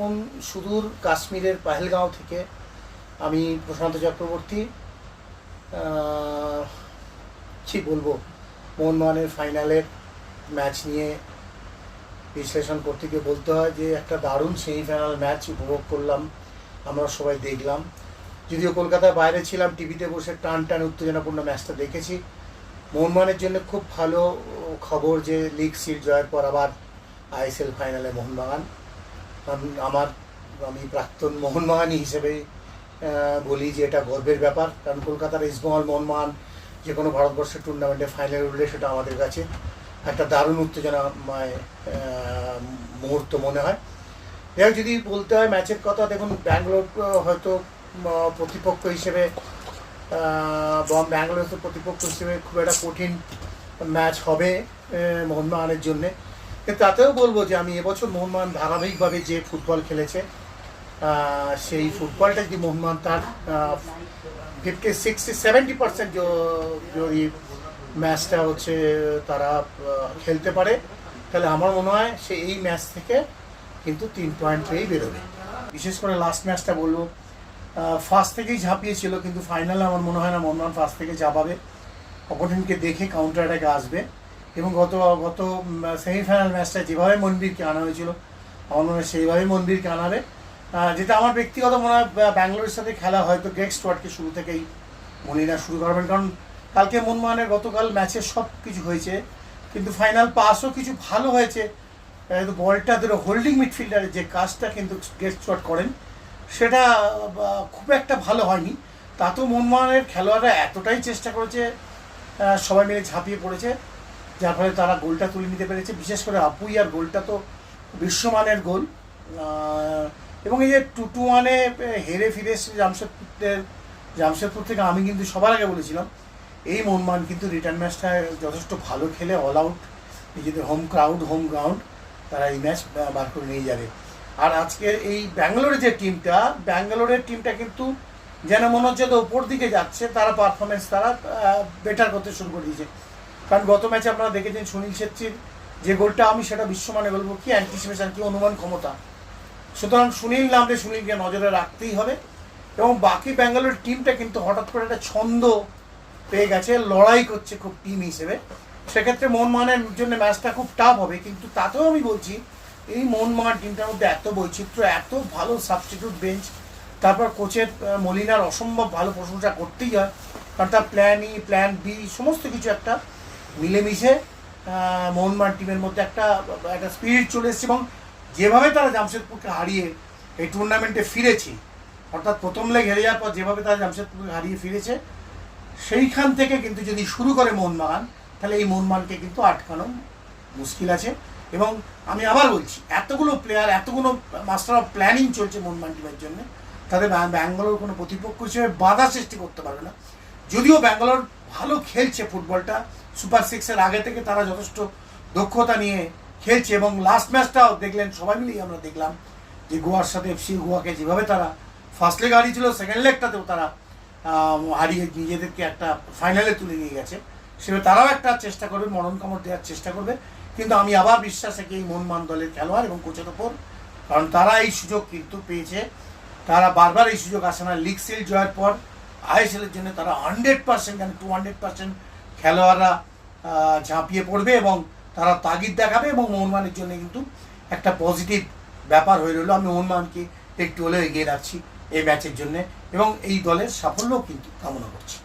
এখন সুদূর কাশ্মীরের পাহেলগাঁও থেকে আমি প্রশান্ত চক্রবর্তী কি বলব মোহনবাগানের ফাইনালের ম্যাচ নিয়ে বিশ্লেষণ করতে গিয়ে বলতে হয় যে একটা দারুণ সেমিফাইনাল ম্যাচ উপভোগ করলাম, আমরা সবাই দেখলাম। যদিও কলকাতার বাইরে ছিলাম, টিভিতে বসে টান টান উত্তেজনাপূর্ণ ম্যাচটা দেখেছি। মোহনবাগানের জন্য খুব ভালো খবর যে লিগ সিট জয়ের পর আবার আইএসএল ফাইনালে মোহনবাগান। আমার, আমি প্রাক্তন মোহনবাগানি হিসেবে বলি যে এটা গর্বের ব্যাপার, কারণ কলকাতার ইস্টবেঙ্গল মোহনবাগান যে কোনো ভারতবর্ষের টুর্নামেন্টে ফাইনাল উঠলে সেটা আমাদের কাছে একটা দারুণ উত্তেজনাময় মুহূর্ত মনে হয়। যাই যদি বলতে হয় ম্যাচের কথা, দেখুন, ব্যাঙ্গালোর হয়তো প্রতিপক্ষ হিসেবে ব্যাঙ্গালোর প্রতিপক্ষ হিসেবে খুব একটা কঠিন ম্যাচ হবে মোহনবাগানের জন্যে। তাতেও বলব যে আমি এবছর মোহনবাগান ধারাবাহিকভাবে যে ফুটবল খেলেছে সেই ফুটবলটা যদি মোহনবাগান তার ফিফটি সিক্সটি সেভেন্টি পার্সেন্ট যদি ম্যাচটা হচ্ছে তারা খেলতে পারে, তাহলে আমার মনে হয় সে এই ম্যাচ থেকে কিন্তু তিন পয়েন্ট পেয়েই বেরোবে। বিশেষ করে লাস্ট ম্যাচটা বলব ফার্স্ট থেকেই ঝাঁপিয়েছিল, কিন্তু ফাইনালে আমার মনে হয় না মোহনবাগান ফার্স্ট থেকে ঝাঁপাবে। অপরটিনকে দেখে কাউন্টার অ্যাটাকে আসবে। এবং গত গত সেমিফাইনাল ম্যাচটা যেভাবে মন্দিরকে আনা হয়েছিল আমার মনে হয় মন্দিরকে আনাবে যেটা আমার ব্যক্তিগত মনে হয় ব্যাঙ্গালোরের সাথে খেলা হয়তো গ্রেক স্টুয়ার্টকে শুরু থেকেই মলিনা শুরু করবেন। কারণ কালকে মনমানের গতকাল ম্যাচে সব কিছু হয়েছে কিন্তু ফাইনাল পাসও কিছু ভালো হয়েছে। আহ, তো বলটা ধরো হোল্ডিং মিডফিল্ডারের যে কাজটা কিন্তু গ্রেক স্টুয়ার্ট করেন সেটা খুব একটা ভালো হয়নি। তাতেও মনমানের খেলোয়াড়রা এতটাই চেষ্টা করেছে সবাই মিলে ঝাঁপিয়ে পড়েছে। যার ফলে তারা গোলটা তুলে নিতে পেরেছে। বিশেষ করে আপুইয়ার গোলটা তো বিশ্বমানের গোল। এবং এই যে টু টু ওয়ানে হেরে ফিরে এসেছে জামশেদপুরের জামশেদপুর থেকে আমি কিন্তু সবার আগে বলেছিলাম, এই মনমান কিন্তু রিটার্ন ম্যাচটা যথেষ্ট ভালো খেলে অল আউট নিজেদের হোম ক্রাউড হোম গ্রাউন্ড তারা এই ম্যাচ বার করে নিয়ে যাবে। আর আজকে এই ব্যাঙ্গালোরের যে টিমটা ব্যাঙ্গালোরের টিমটা কিন্তু যেন মনে হচ্ছে ওপর দিকে যাচ্ছে, তারা পারফরমেন্স তারা বেটার করতে শুরু করে দিয়েছে। কারণ গত ম্যাচে আপনারা দেখেছেন সুনীল ছেত্রীর যে গোলটা আমি সেটা বিশ্বমানে বলব, কি অ্যান্টিসিপেশন কি অনুমান ক্ষমতা। সুতরাং সুনীল নামলে সুনীলকে নজরে রাখতেই হবে এবং বাকি ব্যাঙ্গালোর টিমটা কিন্তু হঠাৎ করে একটা ছন্দ পেয়ে গেছে, লড়াই করছে খুব টিম হিসেবে। সেক্ষেত্রে মোহনবাগানের জন্য ম্যাচটা খুব টাফ হবে, কিন্তু তাতেও আমি বলছি, এই মোহনবাগান টিমটার মধ্যে এত বৈচিত্র্য, এত ভালো সাবস্টিটিউট বেঞ্চ তারপর কোচের মলিনার অসম্ভব ভালো প্রশংসা করতেই হয়, কারণ তার প্ল্যান ই প্ল্যান বি সমস্ত কিছু একটা মিলেমিশে মোহনবাগান টিমের মধ্যে একটা একটা স্পিরিট চলে এসেছে এবং যেভাবে তারা জামশেদপুরকে হারিয়ে এই টুর্নামেন্টে ফিরেছে, অর্থাৎ প্রথম লেগ হেরে যাওয়ার পর যেভাবে তারা জামশেদপুরকে হারিয়ে ফিরেছে, সেইখান থেকে কিন্তু যদি শুরু করে মোহনবাগান, তাহলে এই মোহনবাগানকে কিন্তু আটকানো মুশকিল আছে। এবং আমি আবার বলছি, এতগুলো প্লেয়ার এতগুলো মাস্টার অফ প্ল্যানিং চলছে মোহনবাগান টিমের জন্য তাদের ব্যাঙ্গালোর কোনো প্রতিপক্ষ হিসেবে বাধা সৃষ্টি করতে পারবে না। যদিও ব্যাঙ্গালোর ভালো খেলছে ফুটবলটা সুপার সিক্সের আগে থেকে তারা যথেষ্ট দক্ষতা নিয়ে খেলছে এবং লাস্ট ম্যাচটাও দেখলেন, সবাই মিলেই আমরা দেখলাম যে গোয়ার সাথে এফসি গোয়াকে যেভাবে তারা ফার্স্ট লেগ হারিয়েছিল সেকেন্ড লেগটাতেও তারা হারিয়ে নিজেদেরকে একটা ফাইনালে তুলে নিয়ে গেছে। সেভাবে তারাও একটা চেষ্টা করবে, মরণ কামড় দেওয়ার চেষ্টা করবে। কিন্তু আমি আবার বিশ্বাস রাখি এই মনমান দলের খেলোয়াড় এবং কোচের ওপর কারণ তারা এই সুযোগ কিন্তু পেয়েছে। তারা বারবার এই সুযোগ আসে না। লিগ সিল জয়ের পর আইএসএলের জন্য তারা হান্ড্রেড পার্সেন্ট মানে টু হান্ড্রেড পার্সেন্ট খেলোয়াড়রা ঝাঁপিয়ে পড়বে এবং তারা তাগিদ দেখাবে এবং মোহনবাগানের জন্য কিন্তু একটা পজিটিভ ব্যাপার হয়ে রইল। আমি মোহনবাগানকে একটু হলেও এগিয়ে রাখছি এই ম্যাচের জন্য এবং এই দলের সাফল্য কিন্তু কামনা করছি।